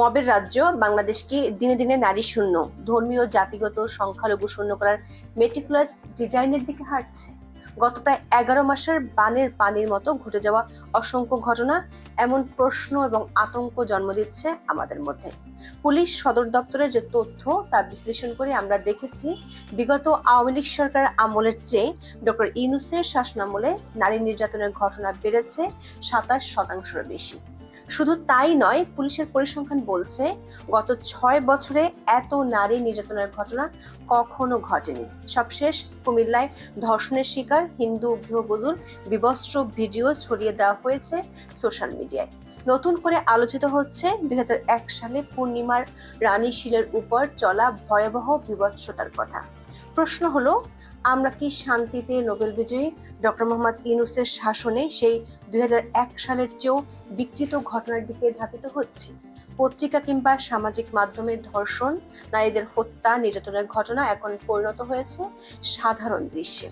মবের রাজ্য বাংলাদেশকে দিনে দিনে নারী শূন্য, ধর্মীয়, জাতিগত সংখ্যালঘু শূন্য করার মেটিকুলাস ডিজাইনের দিকে হাঁটছে। গত প্রায় এগারো মাসের বানের পানির মতো ঘটে যাওয়া অসংখ্য ঘটনা এমন প্রশ্ন এবং আতঙ্ক জন্ম দিচ্ছে আমাদের মধ্যে। পুলিশ সদর দপ্তরের যে তথ্য তা বিশ্লেষণ করে আমরা দেখেছি, বিগত আওয়ামী লীগ সরকার আমলের চেয়ে ডক্টর ইউনুসের শাসনামলে নারী নির্যাতনের ঘটনা বেড়েছে সাতাশ শতাংশের বেশি। শুধু তাই নয়, পুলিশের পরিসংখ্যান বলছে গত ছয় বছরে এত নারী নির্যাতনের ঘটনা কখনো ঘটেনি। সবশেষ কুমিল্লায় ধর্ষণের শিকার হিন্দু গৃহবধূর বিবস্ত্র ভিডিও ছড়িয়ে দেওয়া হয়েছে সোশ্যাল মিডিয়ায়। নতুন করে আলোচিত হচ্ছে দুই হাজার এক সালে পূর্ণিমার রানী শিলের উপর চলা ভয়াবহ বিভৎসতার কথা। প্রশ্ন হলো আমরা কি শান্তিতে নোবেল বিজয়ী? ডক্টর মোহাম্মদ ইউনুসের শাসনে সেই দুই হাজার এক সালের চেয়েও বিকৃত ঘটনার দিকে ধাবিত হচ্ছি। পত্রিকা কিংবা সামাজিক মাধ্যমে ধর্ষণ, নারীদের হত্যা, নির্যাতনের ঘটনা এখন পরিণত হয়েছে সাধারণ দৃশ্যে।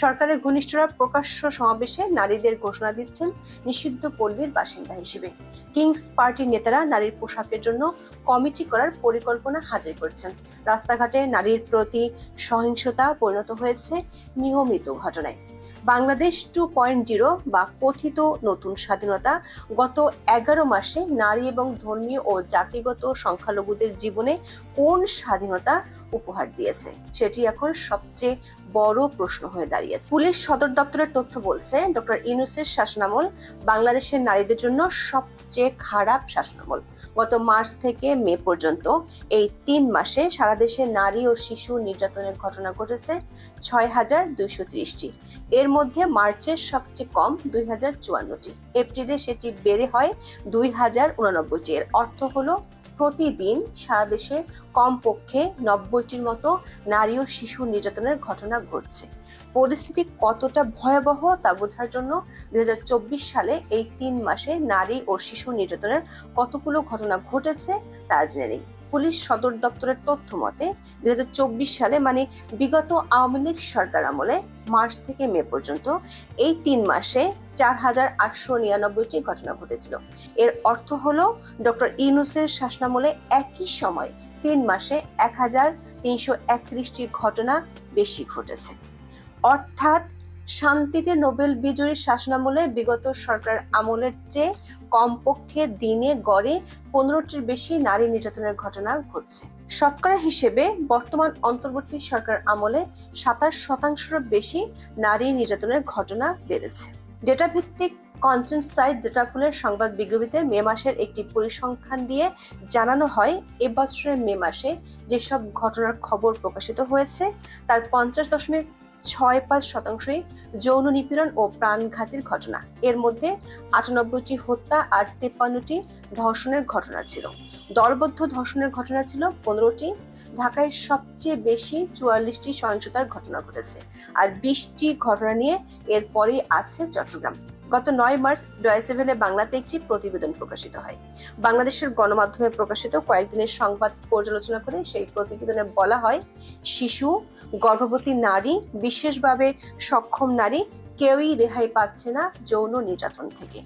সরকারের ঘনিষ্ঠরা প্রকাশ্য সমাবেশে নারীদের ঘোষণা দিচ্ছেন নিষিদ্ধ পল্লীর বাসিন্দা হিসেবে। কিংস পার্টির নেতারা নারীর পোশাকের জন্য কমিটি করার পরিকল্পনা হাজির করছেন। রাস্তাঘাটে নারীর প্রতি সহিংসতা পরিণত হয়েছে নিয়মিত ঘটনায়। বাংলাদেশ টু পয়েন্ট জিরো বা কথিত নতুন স্বাধীনতা গত এগারো মাসে নারী এবং ধর্মীয় ও জাতিগত সংখ্যালঘুদের জীবনে কোন স্বাধীনতা উপহার দিয়েছে? সেটি এখন সবচেয়ে বড় প্রশ্ন হয়ে দাঁড়িয়েছে। পুলিশ সদর দপ্তরের তথ্য বলছে, ডক্টর ইনুসের শাসনামল বাংলাদেশের নারীদের জন্য সবচেয়ে খারাপ শাসনামল। গত মার্চ থেকে মে পর্যন্ত এই তিন মাসে সারা দেশে নারী ও শিশু নির্যাতনের ঘটনা ঘটেছে ছয় হাজার দুইশো ত্রিশটি। এর মধ্যে মার্চের সবচেয়ে কম দুই হাজার চুয়ান্নটি। এপ্রিলে সেটি বেড়ে হয় দুই হাজার উনানব্বইটি। এর অর্থ হলো প্রতিদিন সারা দেশে কমপক্ষে নব্বইটির মতো নারী ও শিশু নির্যাতনের ঘটনা ঘটছে। পরিস্থিতি কতটা ভয়াবহ তা বোঝার জন্য দুই হাজার চব্বিশ সালে এই তিন মাসে নারী ও শিশু নির্যাতনের কতগুলো ঘটনা ঘটেছে তা জেনে নেই। পুলিশ সদর দপ্তরের তথ্য মতে দুই সালে মানে বিগত আওয়ামী লীগ সরকার আমলে মার্চ থেকে মে পর্যন্ত এই তিন মাসে চার হাজার আটশো নিরানব্বইটি ঘটনা ঘটেছিল। এর অর্থ হলো ডক্টর ইউনুসের শাসনামলে একই সময় তিন মাসে এক হাজার তিনশো একত্রিশটি ঘটনা বেশি ঘটেছে। অর্থাৎ শান্তিতে নোবেল বিজয়ী শাসনামলে বিগত সরকার আমলের চেয়ে কমপক্ষে দিনে গড়ে পনেরোটির বেশি নারী নির্যাতনের ঘটনা ঘটছে। শতকরা হিসেবে বর্তমান অন্তর্বর্তী সরকার আমলে সাতাশ শতাংশেরও বেশি নারী নির্যাতনের ঘটনা বেড়েছে। ডেটা ভিত্তিক কন্টেন্ট সাইট ডেটাপুলের সংবাদ বিজ্ঞপ্তিতে মে মাসের একটি পরিসংখ্যান দিয়ে জানানো হয় এবছরের মে মাসে যেসব ঘটনার খবর প্রকাশিত হয়েছে, তার পঞ্চাশ দশমিক ছয় পাঁচ শতাংশই যৌন নিপীড়ন ও প্রাণঘাতের ঘটনা। এর মধ্যে আটানব্বইটি হত্যা আর তেপ্পান্নটি ধর্ষণের ঘটনা ছিল। দলবদ্ধ ধর্ষণের ঘটনা ছিল পনেরোটি। ঢাকায় সবচেয়ে বেশি চুয়াল্লিশটি সহিংসতার ঘটনা ঘটেছে। আর বিশটি ঘটনা নিয়ে এরপরেই আছে চট্টগ্রাম। গত নয় মার্চ ডয়েচেভেলে বাংলাতে একটি প্রতিবেদন প্রকাশিত হয়। বাংলাদেশের গণমাধ্যমে প্রকাশিত কয়েকদিনের সংবাদ পর্যালোচনা করে সেই প্রতিবেদনে বলা হয়, শিশু, গর্ভবতী নারী, বিশেষভাবে সক্ষম নারী কেউই রেহাই পাচ্ছে না যৌন নির্যাতন থেকে।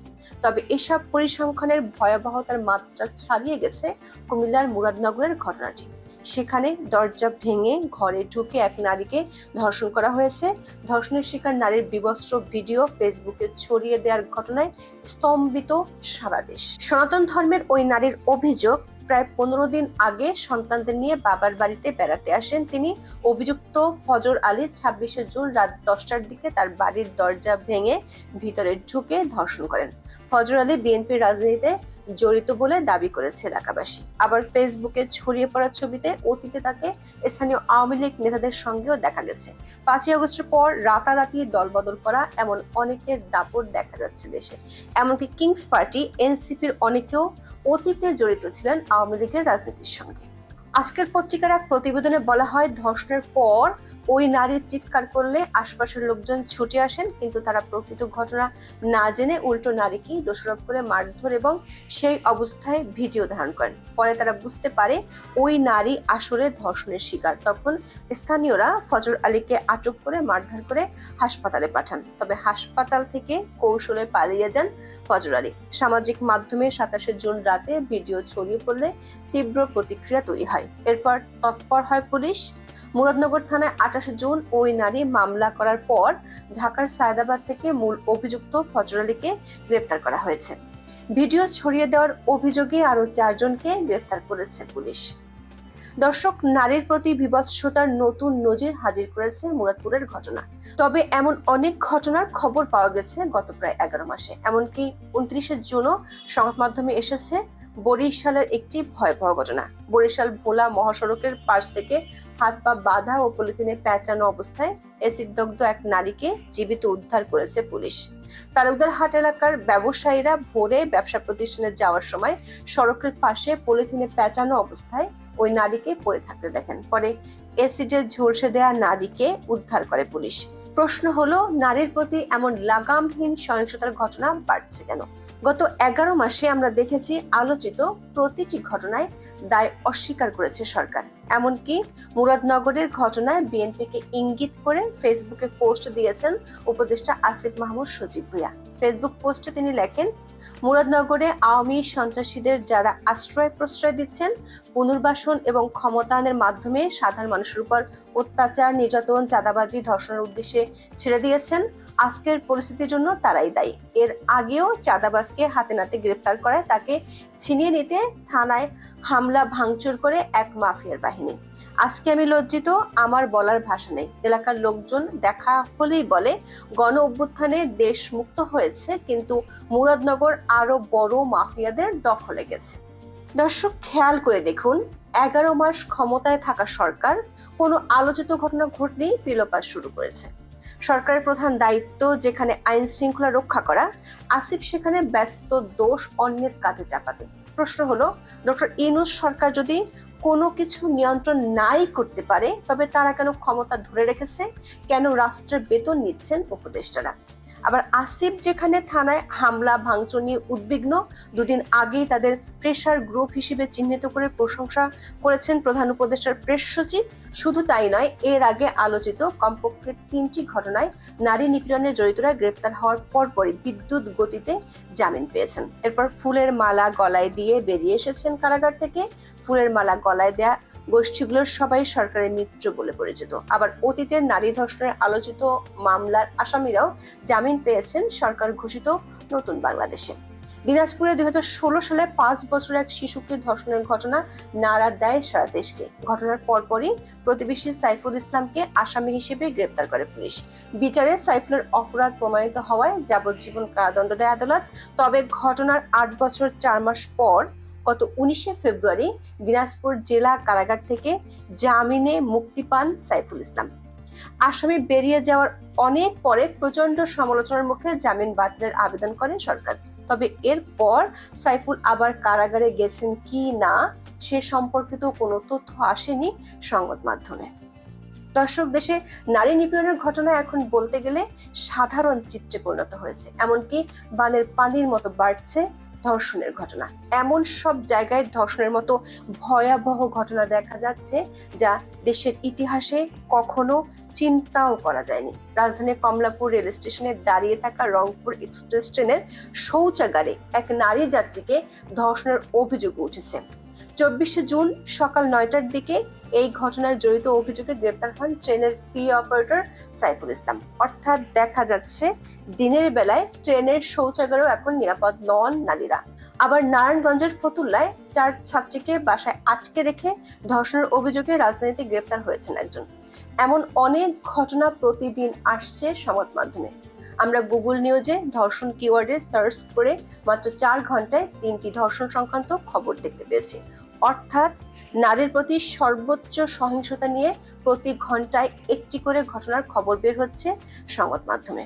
তবে এসব পরিসংখ্যানের ভয়াবহতার মাত্রা ছাড়িয়ে গেছে কুমিল্লার মুরাদনগরের ঘটনাটি। সেখানে দরজা ভেঙে ঘরে ঢুকে এক নারীকে ধর্ষণ করা হয়েছে। ধর্ষণের শিকার নারীর বিবস্ত্র ভিডিও ফেসবুকে ছড়িয়ে দেওয়ার ঘটনায় স্তম্ভিত সারা দেশ। সনাতন ধর্মের ওই নারীর অভিযোগ, প্রায় পনেরো দিন আগে সন্তানদের নিয়ে বাবার বাড়িতে বেড়াতে আসেন তিনি। অভিযুক্ত ফজর আলী ছাব্বিশে জুন রাত দশটার দিকে তার বাড়ির দরজা ভেঙে ভিতরে ঢুকে ধর্ষণ করেন। ফজর আলী বিএনপির রাজনীতিতে জড়িত বলে দাবি করেছে এলাকাবাসী। আবার ফেসবুকে ছড়িয়ে পড়া ছবিতে অতীতে তাকে স্থানীয় আওয়ামী লীগ নেতাদের সঙ্গেও দেখা গেছে। পাঁচই আগস্টের পর রাতারাতি দলবদল করা এমন অনেকের দাপট দেখা যাচ্ছে দেশে। এমনকি কিংস পার্টি, এনসিপির অনেকেও অতীতে জড়িত ছিলেন আওয়ামী লীগের রাজনীতির সঙ্গে। আজকের পত্রিকার এক প্রতিবেদনে বলা হয় ধর্ষণের পর ওই নারীর চিৎকার করলে আশপাশের লোকজন ছুটে আসেন, কিন্তু তারা প্রকৃত ঘটনা না জেনে উল্টো নারীকেই দোষারোপ করে মারধর এবং সেই অবস্থায় ভিডিও ধারণ করেন। পরে তারা বুঝতে পারে ওই নারী আসলে ধর্ষণের শিকার। তখন স্থানীয়রা ফজর আলীকে আটক করে মারধর করে হাসপাতালে পাঠান। তবে হাসপাতাল থেকে কৌশলে পালিয়ে যান ফজর আলী। সামাজিক মাধ্যমে সাতাশে জুন রাতে ভিডিও ছড়িয়ে পড়লে তীব্র প্রতিক্রিয়া তৈরি হয়। এরপর তৎপর হয় পুলিশ। মুরাদনগর থানায় আঠাশে জুন ওই নারী মামলা করার পর ঢাকার সায়দাবাদ থেকে মূল অভিযুক্ত ফজর আলীকে গ্রেপ্তার করা হয়েছে। ভিডিও ছড়িয়ে দেওয়ার অভিযোগে আরও চারজনকে গ্রেপ্তার করেছে পুলিশ। দর্শক, নারীর প্রতি বিভৎসতার নতুন নজির হাজির করেছে মুরাদপুরের ঘটনা। তবে এমন অনেক ঘটনার খবর পাওয়া গেছে গত প্রায় এগারো মাসে। এমনকি উনত্রিশে জুনও সংবাদ মাধ্যমে এসেছে বরিশালের একটি ভয়াবহ ঘটনা। বরিশাল ভোলা মহাসড়কের পাশ থেকে হাত পা বাঁধা ও পলিথিনে প্যাঁচানো অবস্থায় এসিড দগ্ধ এক নারীকে জীবিত উদ্ধার করেছে পুলিশ। তালুকদার হাট এলাকার ব্যবসায়ীরা ভোরে ব্যবসা প্রতিষ্ঠানে যাওয়ার সময় সড়কের পাশে পলিথিনে প্যাঁচানো অবস্থায় ওই নারীকে পড়ে থাকতে দেখেন। পরে এসিডে ঝলসে দেয়া নারীকে উদ্ধার করে পুলিশ। প্রশ্ন হলো, নারীর প্রতি এমন লাগামহীন সহিংসতার ঘটনা বাড়ছে কেন? গত এগারো মাসে আমরা দেখেছি, আলোচিত প্রতিটি ঘটনায় দায় অস্বীকার করেছে সরকার। এমনকি মুরাদনগরের ঘটনায় বিএনপিকে ইঙ্গিত করে ফেসবুকে পোস্ট দিয়েছেন উপদেষ্টা আসিফ মাহমুদ সজীব ভুইয়া। ফেসবুক পোস্টে তিনি লেখেন, মুরাদনগরে আওয়ামী সন্ত্রাসীদের যারা আশ্রয় প্রশ্রয় দিচ্ছেন, পুনর্বাসন এবং ক্ষমতায়নের মাধ্যমে সাধারণ মানুষের উপর অত্যাচার, নির্যাতন, চাঁদাবাজি ধর্ষণের উদ্দেশ্যে ছেড়ে দিয়েছেন আজকের পরিস্থিতির জন্য তারাই দায়ী। এর আগেও চাঁদাবাজকে হাতে নাতে গ্রেপ্তার করায় তাকে ছিনিয়ে নিতে থানায় হামলা ভাঙচুর করে এক মাফিয়ার বাহিনী। আজকে আমি লজ্জিত, আমার বলার ভাষা নেই। এলাকার লোকজন দেখা হলেই বলে, গণ অভ্যুত্থানে দেশ মুক্ত হয়েছে, কিন্তু মুরাদনগর আরও বড় মাফিয়াদের দখলে গেছে। দর্শক, খেয়াল করে দেখুন, এগারো মাস ক্ষমতায় থাকা সরকার, কোনো আলোচিত ঘটনা ঘটলেই পিলোপাস শুরু করেছে। সরকারের প্রধান দায়িত্ব যেখানে আইন শৃঙ্খলা রক্ষা করা, আসিফ সেখানে ব্যস্ত দোষ অন্যের কাঁধে চাপাতে। প্রশ্ন হলো, ডক্টর ইনুস সরকার যদি কোনো কিছু নিয়ন্ত্রণ নাই করতে পারে, তবে তারা কেন ক্ষমতা ধরে রেখেছে? কেন রাষ্ট্রের বেতন নিচ্ছেন উপদেষ্টারা? আবার আসিফ যেখানে থানায় হামলা, ভাঙচুর নিয়ে উদ্বিগ্ন, দুদিন আগেই তাদের প্রেশার গ্রুপ হিসেবে চিহ্নিত করে প্রশংসা করেছেন প্রধান উপদেষ্টার প্রেস সচিব। শুধু তাই নয়, এর আগে আলোচিত কমপক্ষে তিনটি ঘটনায় নারী নিপীড়নে জড়িতরা গ্রেপ্তার হওয়ার পরপরই বিদ্যুৎ গতিতে জামিন পেয়েছেন। এরপর ফুলের মালা গলায় দিয়ে বেরিয়ে এসেছেন কারাগার থেকে। ফুলের মালা গলায় দেয়া গোষ্ঠীগুলোর সবাই সরকারের মিত্র বলে পরিচিত। আবার অতীতের নারী ধর্ষণের আলোচিত মামলার আসামিরাও জামিন পেয়েছেন সরকার ঘোষিত নতুন বাংলাদেশে। দিনাজপুরে দুই হাজার ষোলো সালে পাঁচ বছর এক শিশুকে ধর্ষণের ঘটনা নাড়া দেয় সারা দেশকে। ঘটনার পরপরই প্রতিবেশী সাইফুল ইসলামকে আসামি হিসেবে গ্রেপ্তার করে পুলিশ। বিচারে সাইফুলের অপরাধ প্রমাণিত হওয়ায় যাবজ্জীবন কারাদণ্ড দেয় আদালত। তবে ঘটনার আট বছর চার মাস পর গত উনিশে ফেব্রুয়ারি দিনাজপুর জেলা কারাগার থেকে জামিনে মুক্তি পান সাইফুল ইসলাম। আসামি বেরিয়ে যাওয়ার অনেক পরে প্রচণ্ড সমালোচনার মুখে জামিন বাতিলের আবেদন করে সরকার। তবে এরপর সাইফুল আবার কারাগারে গেছেন কি না, সে সম্পর্কিত কোনো তথ্য আসেনি সংবাদ মাধ্যমে। দর্শক দেশে নারী নিপীড়নের ঘটনা এখন বলতে গেলে সাধারণ চিত্রে পরিণত হয়েছে। এমনকি বানের পানির মতো বাড়ছে ধর্ষণের ঘটনা। এমন সব জায়গায় ধর্ষণের মতো ভয়াবহ ঘটনা দেখা যাচ্ছে যা দেশের ইতিহাসে কখনো চিন্তাও করা যায়নি। রাজধানীর কমলাপুর রেল স্টেশনে দাঁড়িয়ে থাকা রংপুর এক্সপ্রেস ট্রেনের শৌচাগারে এক নারী যাত্রীকে ধর্ষণের অভিযোগ উঠেছে। চব্বিশে জুন সকাল নয়টার দিকে এই ঘটনায় জড়িত অভিযোগে গ্রেপ্তার হন ট্রেনের পি অপারেটর সাইফুল ইসলাম। অর্থাৎ দেখা যাচ্ছে দিনের বেলায় ট্রেনের শৌচাগারও এখন নিরাপদ নন নারীরা আবার নারায়ণগঞ্জের ফতুল্লায় চার ছাত্রীকে বাসায় আটকে রেখে ধর্ষণের অভিযোগে রাজধানীতে গ্রেপ্তার হয়েছেন একজন। এমন অনেক ঘটনা প্রতিদিন আসছে সংবাদ মাধ্যমে। আমরা গুগল নিউজে ধর্ষণ কিওয়ার্ডে সার্চ করে মাত্র চার ঘন্টায় তিনটি ধর্ষণ সংক্রান্ত খবর দেখতে পেয়েছি। অর্থাৎ নারীর প্রতি সর্বোচ্চ সহিংসতা নিয়ে প্রতি ঘন্টায় একটি করে ঘটনার খবর বের হচ্ছে সংবাদ মাধ্যমে।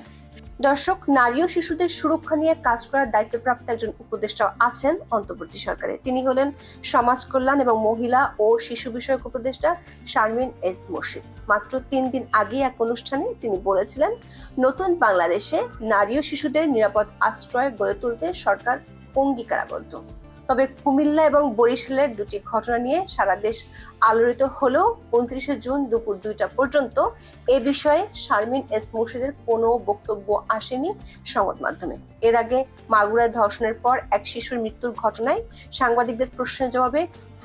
দর্শক, নারী ও শিশুদের সুরক্ষা নিয়ে কাজ করার দায়িত্বপ্রাপ্ত একজন উপদেষ্টা আছেন অন্তর্বর্তী সরকারে। তিনি হলেন সমাজ কল্যাণ এবং মহিলা ও শিশু বিষয়ক উপদেষ্টা শারমিন এস মুর্শিদ। মাত্র তিন দিন আগে এক অনুষ্ঠানে তিনি বলেছিলেন, নতুন বাংলাদেশে নারী ও শিশুদের নিরাপদ আশ্রয় গড়ে তুলতে সরকার অঙ্গীকারাবদ্ধ। তবে কুমিল্লা এবং বরিশালের দুটি ঘটনা নিয়ে সারা দেশ আলোড়িত হলেও উনত্রিশে জুন দুপুর দুইটা পর্যন্ত এ বিষয়ে শারমিন এস মুর্শিদের কোনো বক্তব্য আসেনি সংবাদ মাধ্যমে। এর আগে মাগুরায় ধর্ষণের পর এক শিশুর মৃত্যুর ঘটনায় সাংবাদিকদের প্রশ্নের জবাবে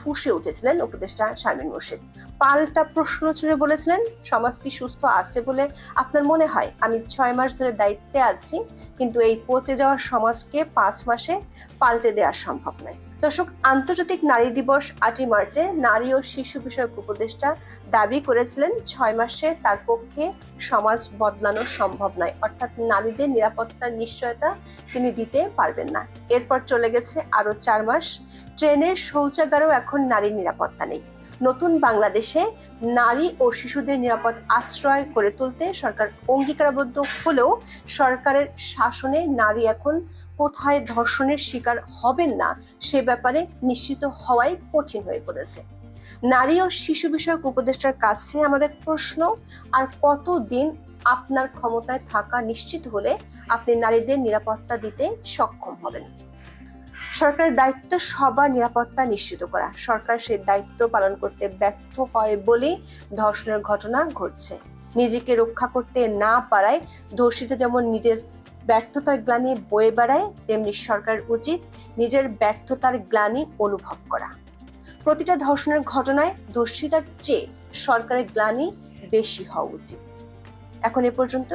ফুসে উঠেছিলেন উপদেষ্টা শারমিন মুর্শিদ। পাল্টা প্রশ্ন ছুড়ে বলেছিলেন, সমাজ কি সুস্থ আছে বলে আপনার মনে হয়? আমি ছয় মাস ধরে দায়িত্বে আছি, কিন্তু এই পচে যাওয়া সমাজকে পাঁচ মাসে পাল্টে দেওয়া সম্ভব নয়। দর্শক, আন্তর্জাতিক নারী দিবস আটই মার্চে নারী ও শিশু বিষয়ক উপদেষ্টা দাবি করেছিলেন, ছয় মাসে তার পক্ষে সমাজ বদলানো সম্ভব নয়। অর্থাৎ নারীদের নিরাপত্তার নিশ্চয়তা তিনি দিতে পারবেন না। এরপর চলে গেছে আরও চার মাস ট্রেনের শৌচাগারেও এখন নারীর নিরাপত্তা নেই। নতুন বাংলাদেশে নারী ও শিশুদের নিরাপদ আশ্রয় করে তুলতে সরকার অঙ্গীকারাবদ্ধ হলেও সরকারের শাসনে নারী এখন কোথায় ধর্ষণের শিকার হবেন না, সে ব্যাপারে নিশ্চিত হওয়াই কঠিন হয়ে পড়েছে। নারী ও শিশু বিষয়ক উপদেষ্টার কাছে আমাদের প্রশ্ন, আর কতদিন আপনার ক্ষমতায় থাকা নিশ্চিত হলে আপনি নারীদের নিরাপত্তা দিতে সক্ষম হবেন? সরকারের দায়িত্ব সবার নিরাপত্তা নিশ্চিত করা। সরকার সেই দায়িত্ব পালন করতে ব্যর্থ হয় বলেই ধর্ষণের ঘটনা ঘটছে। নিজেকে রক্ষা করতে না পারায় ধর্ষিত যেমন নিজের ব্যর্থতার গ্লানি বয়ে বেড়ায়, তেমনি সরকার উচিত নিজের ব্যর্থতার গ্লানি অনুভব করা। প্রতিটা ধর্ষণের ঘটনায় ধর্ষিতার চেয়ে সরকারের গ্লানি বেশি হওয়া উচিত। এখন এ পর্যন্ত